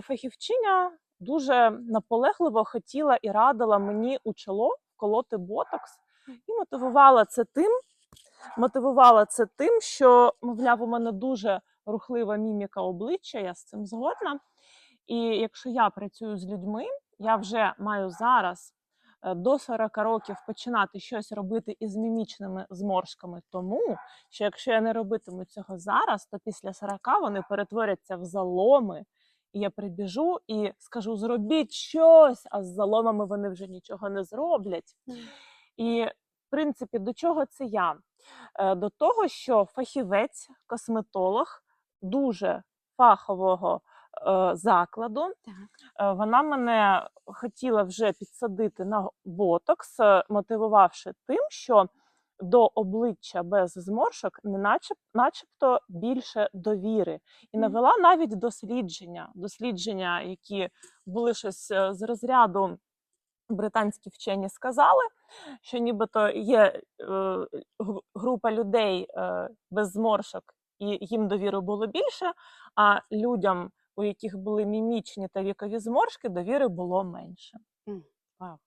Фахівчиня дуже наполегливо хотіла і радила мені у чоло вколоти ботокс і мотивувала це тим, мотивувала це тим, що, мовляв, у мене дуже рухлива міміка обличчя, я з цим згодна. І якщо я працюю з людьми, я вже маю зараз е, до 40 років починати щось робити із мімічними зморшками, тому що якщо я не робитиму цього зараз, то після 40 вони перетворяться в заломи. І я прибіжу і скажу: зробіть щось, а з заломами вони вже нічого не зроблять. І, в принципі, до чого це я? Е, До того, що фахівець, косметолог дуже фахового е, закладу, Так. е, вона мене хотіла вже підсадити на ботокс, мотивувавши тим, що до обличчя без зморшок не начеб, начебто більше довіри. І навела навіть дослідження, дослідження, які були щось е, з розряду британські вчені сказали, що нібито є е, група людей е, без зморшок, і їм довіри було більше, а людям, у яких були мімічні та вікові зморшки, довіри було менше. Вау.